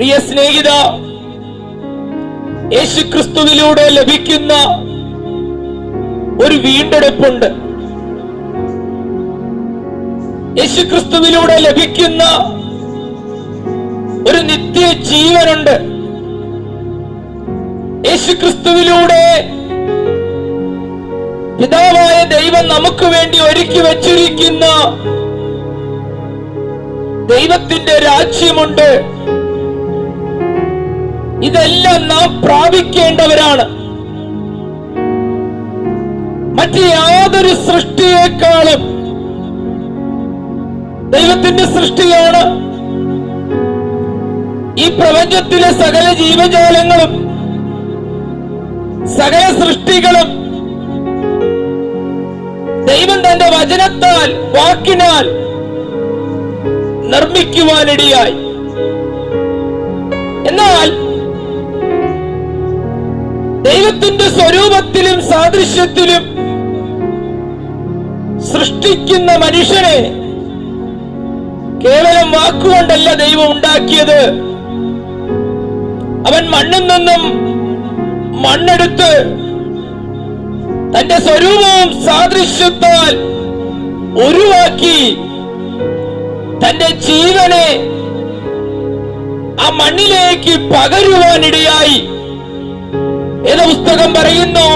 പ്രിയ സ്നേഹിത യേശുക്രിസ്തുവിലൂടെ ലഭിക്കുന്ന ഒരു വീണ്ടെടുപ്പുണ്ട്. യേശുക്രിസ്തുവിലൂടെ ലഭിക്കുന്ന ഒരു നിത്യ ജീവനുണ്ട് യേശുക്രിസ്തുവിലൂടെ പിതാവായ ദൈവം നമുക്ക് വേണ്ടി ഒരുക്കി വച്ചിരിക്കുന്ന ദൈവത്തിന്റെ രാജ്യമുണ്ട്. ഇതെല്ലാം നാം പ്രാപിക്കേണ്ടവരാണ്. മറ്റ് യാതൊരു സൃഷ്ടിയേക്കാളും ദൈവത്തിന്റെ സൃഷ്ടിയാണ്. ഈ പ്രപഞ്ചത്തിലെ സകല ജീവജാലങ്ങളും സകല സൃഷ്ടികളും ദൈവം തന്റെ വചനത്താൽ വാക്കിനാൽ നിർമ്മിക്കുവാനിടയായി. എന്നാൽ ദൈവത്തിന്റെ സ്വരൂപത്തിലും സാദൃശ്യത്തിലും സൃഷ്ടിക്കുന്ന മനുഷ്യനെ കേവലം വാക്കുകൊണ്ടല്ല ദൈവം ഉണ്ടാക്കിയത്. അവൻ മണ്ണിൽ നിന്നും മണ്ണെടുത്ത് തന്റെ സ്വരൂപവും സാദൃശ്യത്താൽ ഉരുവാക്കി തന്റെ ജീവനെ ആ മണ്ണിലേക്ക് പകരുവാനിടയായി. ഏത് പുസ്തകം പറയുന്നു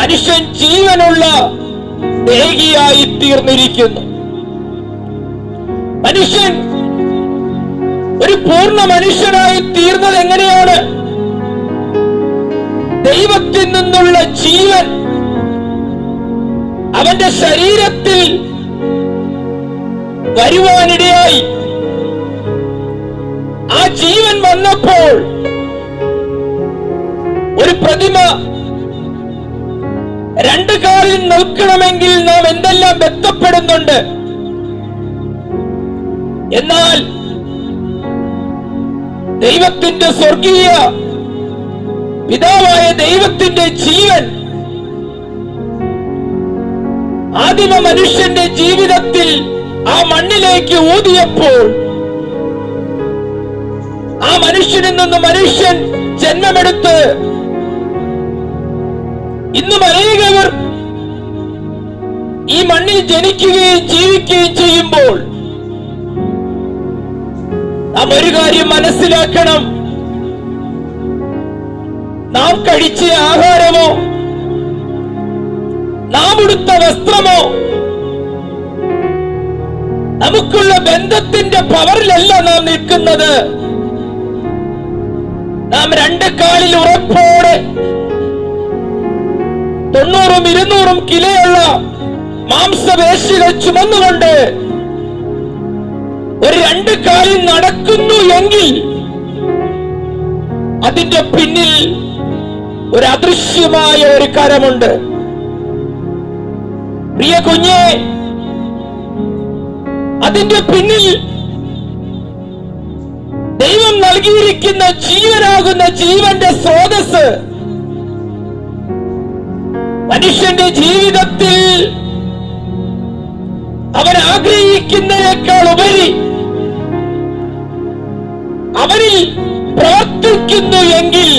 മനുഷ്യൻ ജീവനുള്ള ദേഹിയായി തീർന്നിരിക്കുന്നു. മനുഷ്യൻ ഒരു പൂർണ മനുഷ്യനായി തീർന്നത് എങ്ങനെയാണ്? ദൈവത്തിൽ നിന്നുള്ള ജീവൻ അവന്റെ ശരീരത്തിൽ വരുവാനിടയായി. ആ ജീവൻ വന്നപ്പോൾ പ്രതിമ രണ്ട് കാലിൽ നിൽക്കണമെങ്കിൽ നാം എന്തെല്ലാം ബന്ധപ്പെടുന്നുണ്ട്? എന്നാൽ ദൈവത്തിന്റെ സ്വർഗീയ പിതാവായ ദൈവത്തിന്റെ ജീവൻ ആദിമ മനുഷ്യന്റെ ജീവിതത്തിൽ ആ മണ്ണിലേക്ക് ഊതിയപ്പോൾ ആ മനുഷ്യനിൽ നിന്ന് മനുഷ്യൻ ജന്മമെടുത്ത് ഇന്നും അനേകവർ ഈ മണ്ണിൽ ജനിക്കുകയും ജീവിക്കുകയും ചെയ്യുമ്പോൾ നാം ഒരു കാര്യം മനസ്സിലാക്കണം. നാം കഴിച്ച ആഹാരമോ? നാം ഉടുത്ത വസ്ത്രമോ? നമുക്കുള്ള ബന്ധത്തിന്റെ പവറിലല്ല നാം നിൽക്കുന്നത്. നാം രണ്ട് കാലിൽ ഉറപ്പോടെ തൊണ്ണൂറും ഇരുന്നൂറും കിലോയുള്ള മാംസപേശികൾ ചുമന്നുകൊണ്ട് ഒരു രണ്ട് കാലിൽ നടക്കുന്നു എങ്കിൽ അതിന്റെ പിന്നിൽ ഒരു അദൃശ്യമായ ഒരു കരമുണ്ട്. പ്രിയ കുഞ്ഞെ അതിന്റെ പിന്നിൽ ദൈവം നൽകിയിരിക്കുന്ന ജീവനാകുന്ന ജീവന്റെ സ്രോതസ് മനുഷ്യന്റെ ജീവിതത്തിൽ അവൻ ആഗ്രഹിക്കുന്നതിനേക്കാൾ ഉപരി അവനിൽ പ്രവർത്തിക്കുന്നു എങ്കിൽ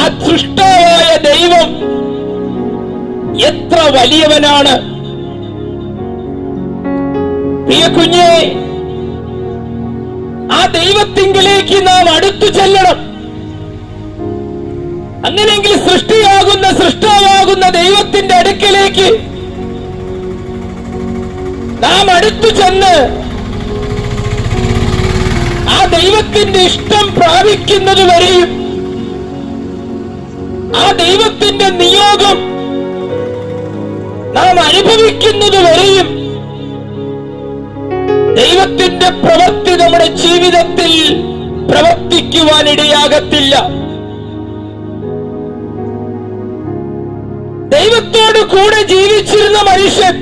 ആ സൃഷ്ടാവായ ദൈവം എത്ര വലിയവനാണ്. പ്രിയ കുഞ്ഞെ ആ ദൈവത്തിങ്കിലേക്ക് നാം അടുത്തു ചെല്ലണം. അങ്ങനെയെങ്കിൽ സൃഷ്ടിയാകുന്ന സൃഷ്ടാവാകുന്ന ദൈവത്തിന്റെ അടുക്കലേക്ക് നാം അടുത്തു ചെന്ന് ആ ദൈവത്തിന്റെ ഇഷ്ടം പ്രാപിക്കുന്നത് വരെയും ആ ദൈവത്തിന്റെ നിയോഗം നാം അനുഭവിക്കുന്നത് വരെയും ദൈവത്തിന്റെ പ്രവൃത്തി നമ്മുടെ ജീവിതത്തിൽ പ്രവർത്തിക്കുവാനിടയാകത്തില്ല. ദൈവത്തോട് കൂടെ ജീവിച്ചിരുന്ന മനുഷ്യൻ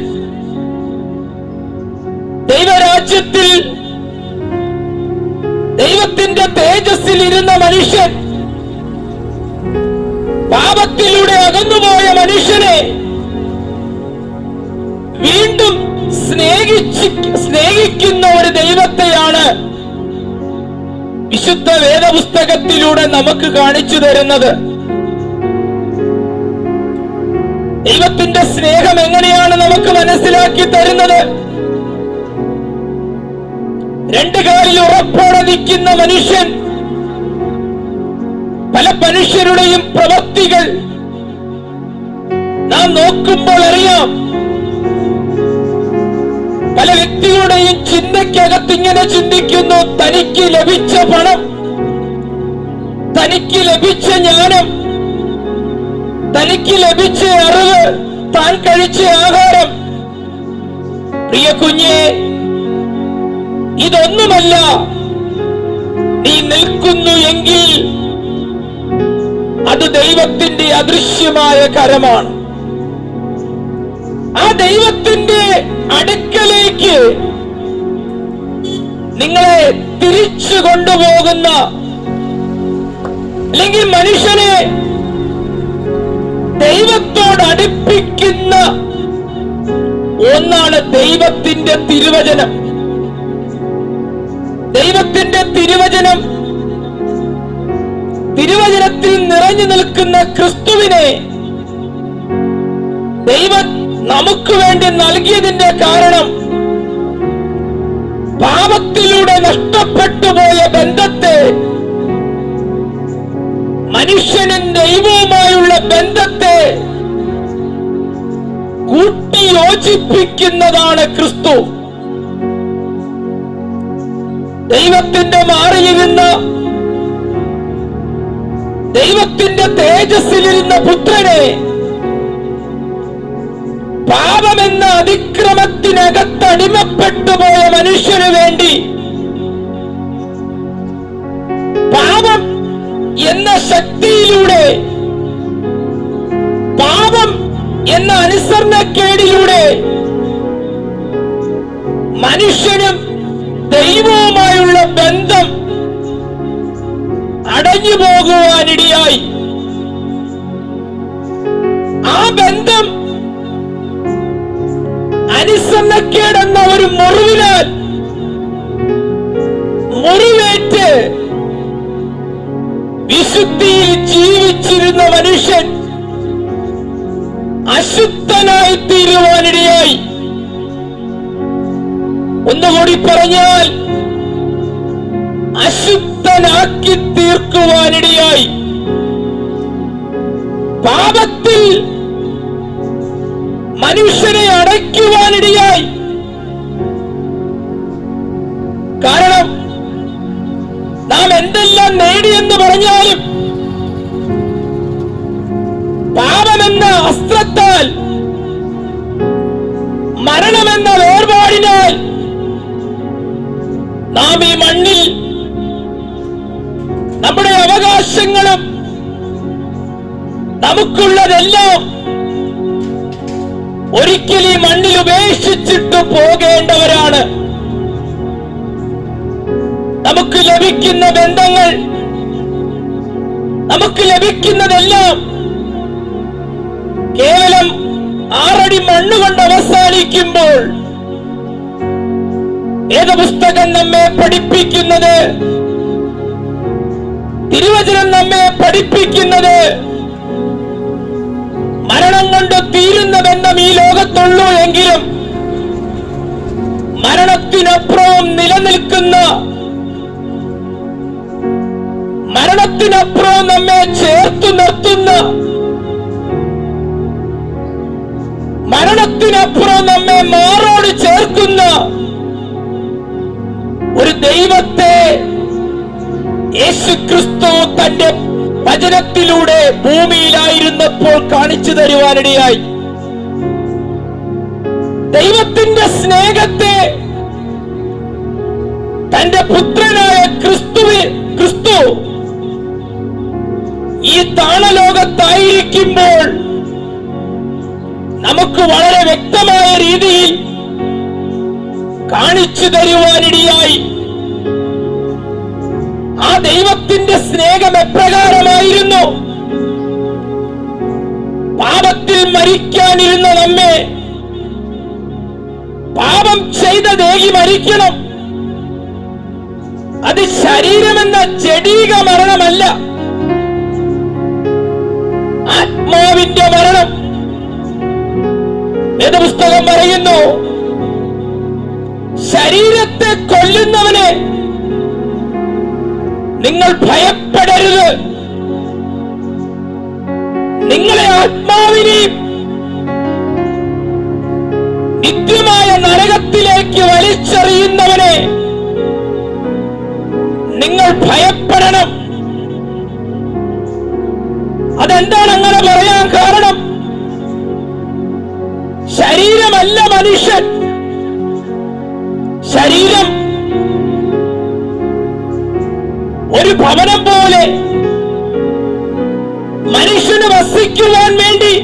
ദൈവരാജ്യത്തിൽ ദൈവത്തിന്റെ തേജസ്സിൽ ഇരുന്ന മനുഷ്യൻ പാപത്തിലൂടെ അകന്നുപോയ മനുഷ്യനെ വീണ്ടും സ്നേഹിച്ച് സ്നേഹിക്കുന്ന ഒരു ദൈവത്തെയാണ് വിശുദ്ധ വേദപുസ്തകത്തിലൂടെ നമുക്ക് കാണിച്ചു തരുന്നത്. ദൈവത്തിന്റെ സ്നേഹം എങ്ങനെയാണ് നമുക്ക് മനസ്സിലാക്കി തരുന്നത്? രണ്ടു കാലിൽ ഉറപ്പോടെ നിൽക്കുന്ന മനുഷ്യൻ പല മനുഷ്യരുടെയും പ്രവൃത്തികൾ നാം നോക്കുമ്പോൾ അറിയാം. പല വ്യക്തികളുടെയും ചിന്തയ്ക്കകത്ത് ഇങ്ങനെ ചിന്തിക്കുന്നു തനിക്ക് ലഭിച്ച പണം തനിക്ക് ലഭിച്ച ജ്ഞാനം തനിക്ക് ലഭിച്ച അറിവ് താൻ കഴിച്ച ആഹാരം. പ്രിയ കുഞ്ഞെ ഇതൊന്നുമല്ല. നീ നിൽക്കുന്നു എങ്കിൽ അത് ദൈവത്തിന്റെ അദൃശ്യമായ കരമാണ്. ആ ദൈവത്തിന്റെ അടുക്കലേക്ക് നിങ്ങളെ തിരിച്ചു കൊണ്ടുപോകുന്ന അല്ലെങ്കിൽ മനുഷ്യനെ ദൈവത്തോട് അടുപ്പിക്കുന്ന ഒന്നാണ് ദൈവത്തിന്റെ തിരുവചനം. ദൈവത്തിന്റെ തിരുവചനം തിരുവചനത്തിൽ നിറഞ്ഞു നിൽക്കുന്ന ക്രിസ്തുവിനെ ദൈവം നമുക്ക് വേണ്ടി നൽകിയതിന്റെ കാരണം പാപത്തിലൂടെ നഷ്ടപ്പെട്ടു പോയ ബന്ധത്തെ മനുഷ്യനും ദൈവവുമായുള്ള ബന്ധത്തെ കൂട്ടിയോജിപ്പിക്കുന്നതാണ് ക്രിസ്തു. ദൈവത്തിന്റെ മാറിയിരുന്ന ദൈവത്തിന്റെ തേജസ്സിലിരുന്ന പുത്രനെ പാപമെന്ന അതിക്രമത്തിനകത്ത് അടിമപ്പെട്ടുപോയ മനുഷ്യന് വേണ്ടി എന്ന ശക്തിയിലൂടെ പാപം എന്ന അനുസരണക്കേടിലൂടെ മനുഷ്യനും ദൈവവുമായുള്ള ബന്ധം അടഞ്ഞു പോകുവാനിടയായി. ആ ബന്ധം അനുസരണക്കേടെന്ന ഒരു മുറിവിനാൽ വിശുദ്ധിയിൽ ജീവിച്ചിരുന്ന മനുഷ്യൻ അശുദ്ധനായി തീരുവാനിടയായി. ഒന്നുകൂടി പറഞ്ഞാൽ അശുദ്ധനാക്കി തീർക്കുവാനിടയായി. പാപത്തിൽ മനുഷ്യനെ അടയ്ക്കുവാനിടയായി. കാരണം നാം എന്തെല്ലാം നേടിയെന്ന് പറഞ്ഞാലും പാപമെന്ന അസ്ത്രത്താൽ മരണമെന്ന വേർപാടിനാൽ നാം ഈ മണ്ണിൽ നമ്മുടെ അവകാശങ്ങളും നമുക്കുള്ളതെല്ലാം ഒരിക്കൽ ഈ മണ്ണിൽ ഉപേക്ഷിച്ചിട്ട് പോകേണ്ടവരാണ് നമുക്ക് ലഭിക്കുന്ന ബന്ധങ്ങൾ നമുക്ക് ലഭിക്കുന്നതെല്ലാം കേവലം ആറടി മണ്ണുകൊണ്ട് അവസാനിക്കുമ്പോൾ ഏത് പുസ്തകം നമ്മെ പഠിപ്പിക്കുന്നത്? തിരുവചനം നമ്മെ പഠിപ്പിക്കുന്നത് മരണം കൊണ്ട് തീരുന്ന ബന്ധം ഈ ലോകത്തുള്ളൂ എങ്കിലും മരണത്തിനപ്പുറവും നിലനിൽക്കുന്ന മരണത്തിനപ്പുറവും നമ്മെ ചേർത്തു നിർത്തുന്ന. മരണത്തിനപ്പുറം നമ്മെ മാറോട് ചേർക്കുന്ന. ഒരു ദൈവത്തെ യേശുക്രിസ്തു തന്റെ വചനത്തിലൂടെ ഭൂമിയിലായിരുന്നപ്പോൾ കാണിച്ചു തരുവാനിടയായി. ദൈവത്തിന്റെ സ്നേഹത്തെ തന്റെ പുത്രനായ ക്രിസ്തുവിൽ ക്രിസ്തു ഈ താണലോകത്തായിരിക്കുമ്പോൾ നമുക്ക് വളരെ വ്യക്തമായ രീതിയിൽ കാണിച്ചു തരുവാനിടയായി. ആ ദൈവത്തിന്റെ സ്നേഹം എപ്രകാരമായിരുന്നു? പാപത്തിൽ മരിക്കാനിരുന്ന നമ്മെ പാപം ചെയ്ത ദേഹി മരിക്കണം. അത് ശരീരമെന്ന ജഡീക മരണമല്ല. ആത്മാവിന്റെ മരണം. വേദപുസ്തകം പറയുന്നു. ശരീരത്തെ കൊല്ലുന്നവനെ നിങ്ങൾ ഭയപ്പെടരുത്. നിങ്ങളെ ആത്മാവിനെയും നിത്യമായ നരകത്തിലേക്ക് വലിച്ചെറിയുന്നവനെ നിങ്ങൾ ഭയപ്പെടണം. അതെന്താണ് അങ്ങനെ പറയാൻ കാരണം? ശരീരമല്ല മനുഷ്യൻ. ശരീരം ഒരു ഭവനം പോലെ മനുഷ്യന് വസിക്കുവാൻ വേണ്ടി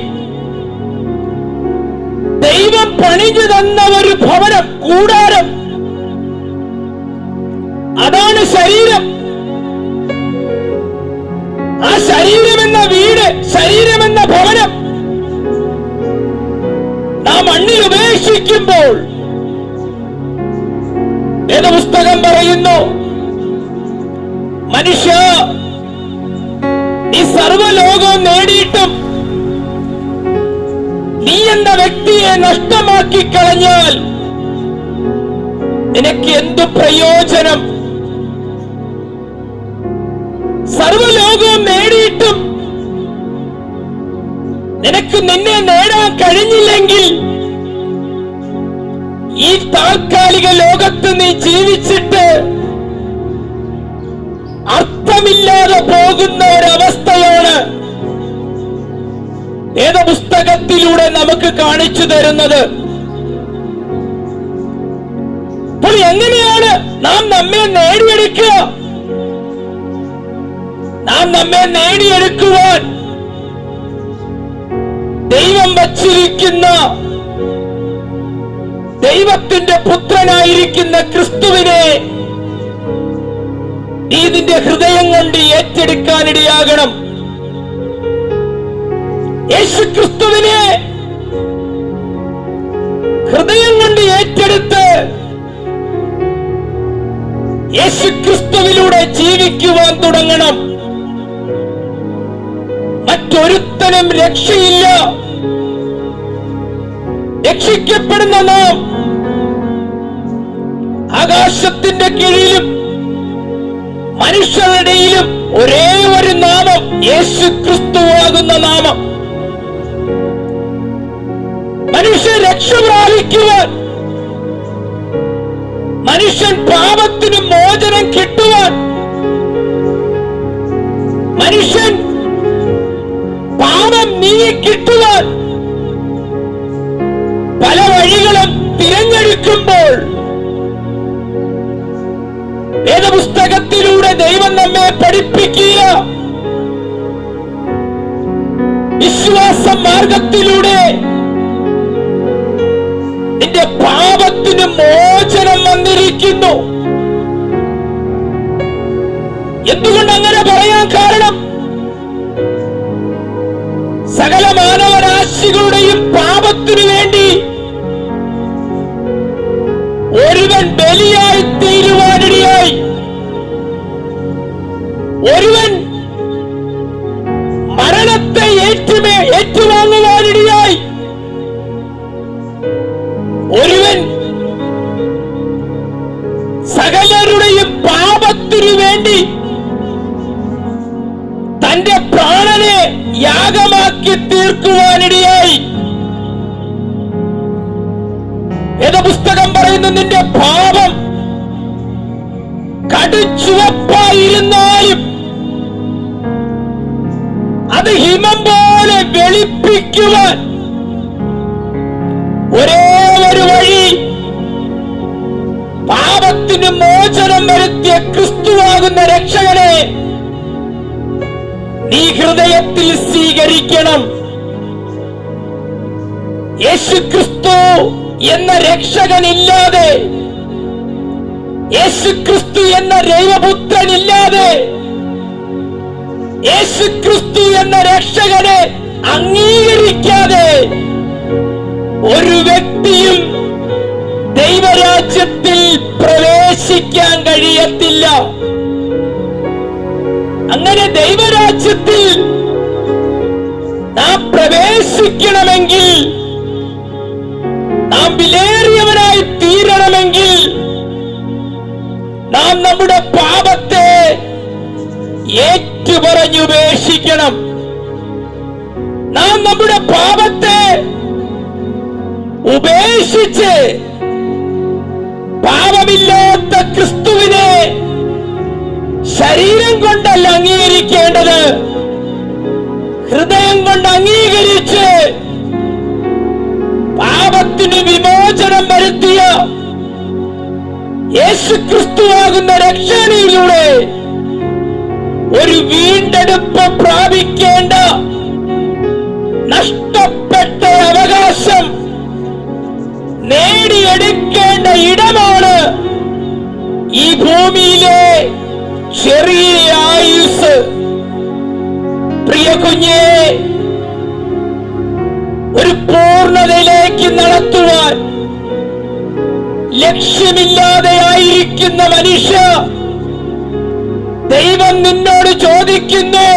ദൈവം പണിഞ്ഞു തന്ന ഒരു ഭവനം കൂടാരം. അതാണ് ശരീരം. ഉപേക്ഷിക്കുമ്പോൾ വേദപുസ്തകം പറയുന്നു? മനുഷ്യ നീ സർവലോകം നേടിയിട്ടും നീ എന്ന വ്യക്തിയെ നഷ്ടമാക്കി കളഞ്ഞാൽ എനിക്ക് എന്തു പ്രയോജനം? സർവലോകവും നേടിയിട്ടും നിനക്ക് നിന്നെ നേടാൻ കഴിഞ്ഞില്ലെങ്കിൽ ഈ താൽക്കാലിക ലോകത്ത് നീ ജീവിച്ചിട്ട് അർത്ഥമില്ലാതെ പോകുന്ന ഒരവസ്ഥയാണ് വേദപുസ്തകത്തിലൂടെ നമുക്ക് കാണിച്ചു തരുന്നത്? എങ്ങനെയാണ് നാം നമ്മെ നേടിയെടുക്കുക? നാം നമ്മെ നേടിയെടുക്കുവാൻ ദൈവം വച്ചിരിക്കുന്ന ദൈവത്തിന്റെ പുത്രനായിരിക്കുന്ന ക്രിസ്തുവിനെ നീ നിന്റെ ഹൃദയം കൊണ്ട് ഏറ്റെടുക്കാനിടയാകണം. യേശു ക്രിസ്തുവിനെ ഹൃദയം കൊണ്ട് ഏറ്റെടുത്ത് യേശു ക്രിസ്തുവിലൂടെ ജീവിക്കുവാൻ തുടങ്ങണം. മറ്റൊരുത്തനും രക്ഷയില്ല. രക്ഷിക്കപ്പെടുന്ന നാം ആകാശത്തിന്റെ കീഴിലും മനുഷ്യരുടെയിലും ഒരേ ഒരു നാമം യേശു ക്രിസ്തുവാകുന്ന നാമം. മനുഷ്യൻ രക്ഷ പ്രാപിക്കുവാൻ മനുഷ്യൻ പാപത്തിന് മോചനം കിട്ടുവാൻ മനുഷ്യൻ പാപം നീങ്ങി കിട്ടുവാൻ പല വഴികളും തിരഞ്ഞെടുക്കുമ്പോൾ വേദപുസ്തകത്തിലൂടെ ദൈവം നമ്മെ പഠിപ്പിക്കുക? വിശ്വാസ മാർഗത്തിലൂടെ നിന്റെ പാപത്തിന് മോചനം വന്നിരിക്കുന്നു. എന്തുകൊണ്ട് അങ്ങനെ പറയാൻ കാരണം? സകല മാനവരാശികളുടെയും പാപത്തിനു യാഗമാക്കി തീർക്കുവാനിടയായി. പുസ്തകം പറയുന്നു നിന്റെ പാപം കടുച്ചുവപ്പായിരുന്നാലും അത് ഹിമം പോലെ വെളിപ്പിക്കുവാൻ ഒരേ ഒരു വഴി പാപത്തിന് മോചനം വരുത്തിയ ക്രിസ്തുവാകുന്ന രക്ഷകനെ നീ ഹൃദയത്തിൽ സ്വീകരിക്കണം. യേശു ക്രിസ്തു എന്ന രക്ഷകനില്ലാതെ യേശു ക്രിസ്തു എന്ന ദൈവപുത്രനില്ലാതെ യേശു ക്രിസ്തു എന്ന രക്ഷകനെ അംഗീകരിക്കാതെ ഒരു വ്യക്തിയും ദൈവരാജ്യത്തിൽ പ്രവേശിക്കാൻ കഴിയത്തില്ല. അങ്ങനെ ദൈവരാജ്യത്തിൽ നാം പ്രവേശിക്കണമെങ്കിൽ നാം വിലേറിയവനായി തീരണമെങ്കിൽ നാം നമ്മുടെ പാപത്തെ ഏറ്റുപറഞ്ഞുപേക്ഷിക്കണം നാം നമ്മുടെ പാപത്തെ ഉപേക്ഷിച്ച് പാപമില്ലാത്ത ക്രിസ്തുവിനെ ശരീരം കൊണ്ടല്ല അംഗീകരിക്കേണ്ടത്. ഹൃദയം കൊണ്ട് അംഗീകരിച്ച് പാപത്തിന് വിമോചനം വരുത്തിയ യേശു ക്രിസ്തുവാകുന്ന രക്ഷണയിലൂടെ ഒരു വീണ്ടെടുപ്പ് പ്രാപിക്കേണ്ട നഷ്ടപ്പെട്ട അവകാശം നേടിയെടുക്കേണ്ട ഇടമാണ് ഈ ഭൂമിയിലെ ചെറിയ ആയുസ്. പ്രിയ കുഞ്ഞെ ഒരു പൂർണതയിലേക്ക് നടത്തുവാൻ ലക്ഷ്യമില്ലാതെ ആയിരിക്കുന്ന മനുഷ്യ ദൈവം നിന്നോട് ചോദിക്കുന്നു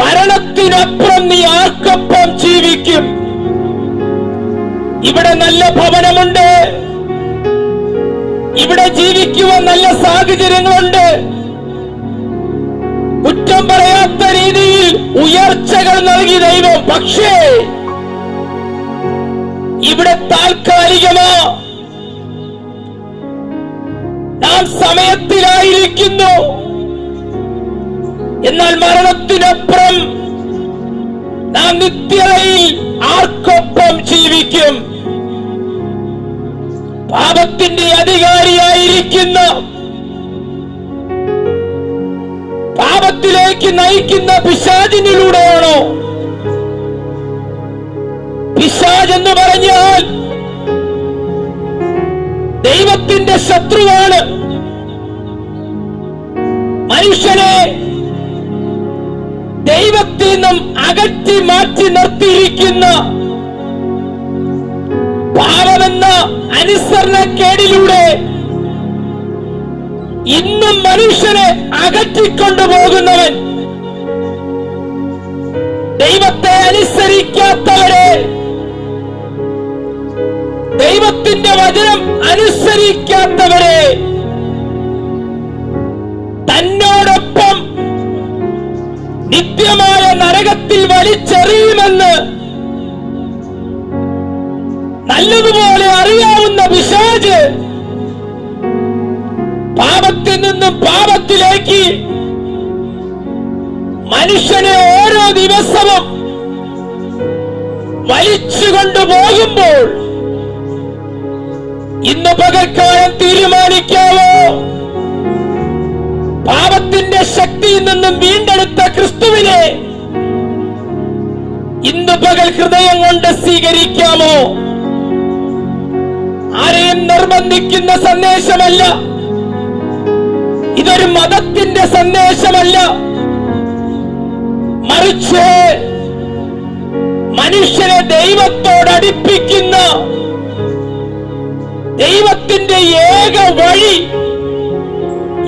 മരണത്തിനപ്പുറം നീ ആർക്കൊപ്പം ജീവിക്കും? ഇവിടെ നല്ല ഭവനമുണ്ട്. ഇവിടെ ജീവിക്കുവാൻ നല്ല സാഹചര്യങ്ങളുണ്ട്. കുറ്റം പറയാത്ത രീതിയിൽ ഉയർച്ചകൾ നൽകി ദൈവം. പക്ഷേ ഇവിടെ താൽക്കാലികമോ? നാം സമയത്തിലായിരിക്കുന്നു. എന്നാൽ മരണത്തിനപ്പുറം നാം നിത്യതയിൽ ആർക്കൊപ്പം ജീവിക്കും. പാപത്തിന്റെ അധികാരിയായിരിക്കുന്ന പാപത്തിലേക്ക് നയിക്കുന്ന പിശാചിനിലൂടെയാണോ? പിശാജ് എന്ന് പറഞ്ഞാൽ ദൈവത്തിന്റെ ശത്രുവാണ്. മനുഷ്യനെ ദൈവത്തിൽ നിന്നും അകറ്റി മാറ്റി നിർത്തിയിരിക്കുന്ന അനുസരണക്കേടിലൂടെ ഇന്നും മനുഷ്യനെ അകറ്റിക്കൊണ്ടുപോകുന്നവൻ ദൈവത്തെ അനുസരിക്കാത്തവരെ. ദൈവത്തിന്റെ വചനം അനുസരിക്കാത്തവരെ. തന്നോടൊപ്പം നിത്യമായ നരകത്തിൽ വലിച്ചെറിയുമെന്ന് നല്ലതുപോലെ അറിയാവുന്ന പിശാജ് പാപത്തിൽ നിന്നും പാപത്തിലേക്ക് മനുഷ്യനെ ഓരോ ദിവസവും വലിച്ചുകൊണ്ടു കൊണ്ടുപോകുമ്പോൾ ഇന്ന് പകൽക്കാലം തീരുമാനിക്കാവോ? പാപത്തിന്റെ ശക്തിയിൽ നിന്നും വീണ്ടെടുത്ത ക്രിസ്തുവിനെ ഇന്ന് പകൽ ഹൃദയം കൊണ്ട് സ്വീകരിക്കാമോ? ആരെയും നിർബന്ധിക്കുന്ന സന്ദേശമല്ല. ഇതൊരു മതത്തിന്റെ സന്ദേശമല്ല. മറിച്ച് മനുഷ്യനെ ദൈവത്തോട് അടുപ്പിക്കുന്ന ദൈവത്തിന്റെ ഏക വഴി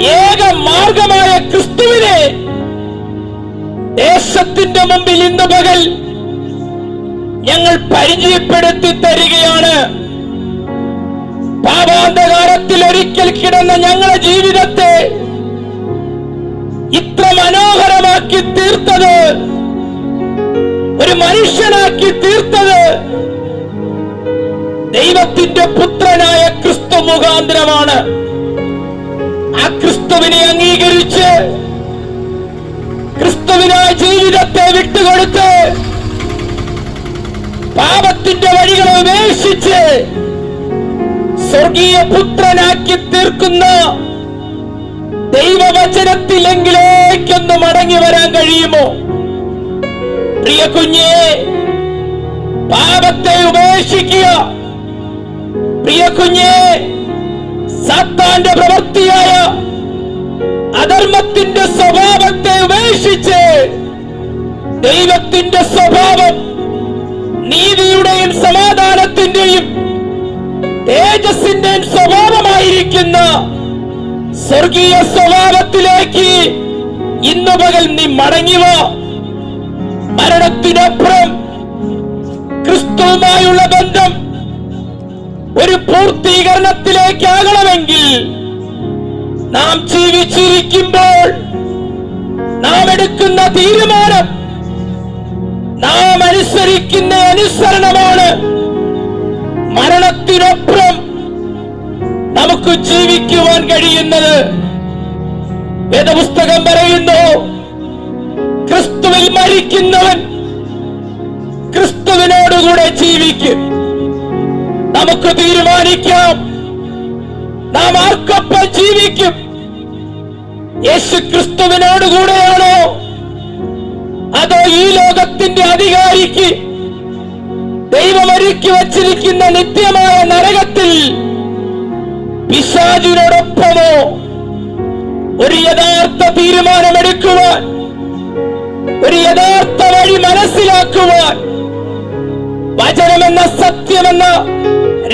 ഏക മാർഗമായ ക്രിസ്തുവിനെ ദേശത്തിന്റെ മുമ്പിൽ ഇന്ന് പകൽ ഞങ്ങൾ പരിചയപ്പെടുത്തി തരികയാണ്. പാപാന്തകാരത്തിൽ ഒരിക്കൽ കിടന്ന ഞങ്ങളുടെ ജീവിതത്തെ ഇത്ര മനോഹരമാക്കി തീർത്തത് ഒരു മനുഷ്യനാക്കി തീർത്തത് ദൈവത്തിന്റെ പുത്രനായ ക്രിസ്തു മുഖാന്തരമാണ്. ആ ക്രിസ്തുവിനെ അംഗീകരിച്ച് ക്രിസ്തുവിനായ ജീവിതത്തെ വിട്ടുകൊടുത്ത് പാപത്തിന്റെ വഴികളെ ഉപേക്ഷിച്ച് സ്വർഗീയ പുത്രനാക്കി തീർക്കുന്ന ദൈവവചനത്തിലെങ്കിലേക്കൊന്ന് മടങ്ങി വരാൻ കഴിയുമോ? പ്രിയ കുഞ്ഞേ പാപത്തെ ഉപേക്ഷിക്കുക. പ്രിയ കുഞ്ഞേ സത്താന്റെ പ്രവൃത്തിയായ അധർമ്മത്തിന്റെ സ്വഭാവത്തെ ഉപേക്ഷിച്ച് ദൈവത്തിന്റെ സ്വഭാവം നീതിയുടെയും സമാധാനത്തിന്റെയും തേജസ്സിന്റെയും സ്വഭാവമായിരിക്കുന്ന സ്വർഗീയ സ്വഭാവത്തിലേക്ക് ഇന്ന് പകൽ നീ മടങ്ങിവ? മരണത്തിനപ്പുറം ക്രിസ്തുവുമായുള്ള ബന്ധം ഒരു പൂർത്തീകരണത്തിലേക്കാകണമെങ്കിൽ നാം ജീവിച്ചിരിക്കുമ്പോൾ നാം എടുക്കുന്ന തീരുമാനം നാം അനുസരിക്കുന്ന അനുസരണമാണ് മരണത്തിനപ്പുറം നമുക്ക് ജീവിക്കുവാൻ കഴിയുന്നത് വേദപുസ്തകം പറയുന്നു ക്രിസ്തുവിൽ മരിക്കുന്നവൻ ക്രിസ്തുവിനോടുകൂടെ ജീവിക്കും. നമുക്ക് തീരുമാനിക്കാം നാം ആർക്കൊപ്പം ജീവിക്കും? യേശു ക്രിസ്തുവിനോടുകൂടെയാണോ? അതോ ഈ ലോകത്തിന്റെ അധികാരിക്ക് ദൈവം ഒരുക്കി വച്ചിരിക്കുന്ന നിത്യമായ നരകത്തിൽ പിശാചിനോടൊപ്പമോ ഒരു യഥാർത്ഥ തീരുമാനമെടുക്കുവാൻ ഒരു യഥാർത്ഥ വഴി മനസ്സിലാക്കുവാൻ വചനമെന്ന സത്യമെന്ന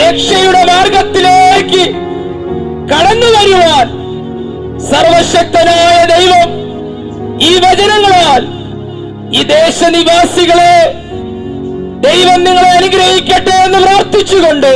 രക്ഷയുടെ മാർഗത്തിലേക്ക് കടന്നു വരുവാൻ സർവശക്തനായ ദൈവം ഈ വചനങ്ങളാൽ ഈ ദേശനിവാസികളെ ദൈവം നിങ്ങളെ അനുഗ്രഹിക്കട്ടെ എന്ന് പ്രാർത്ഥിച്ചുകൊണ്ട്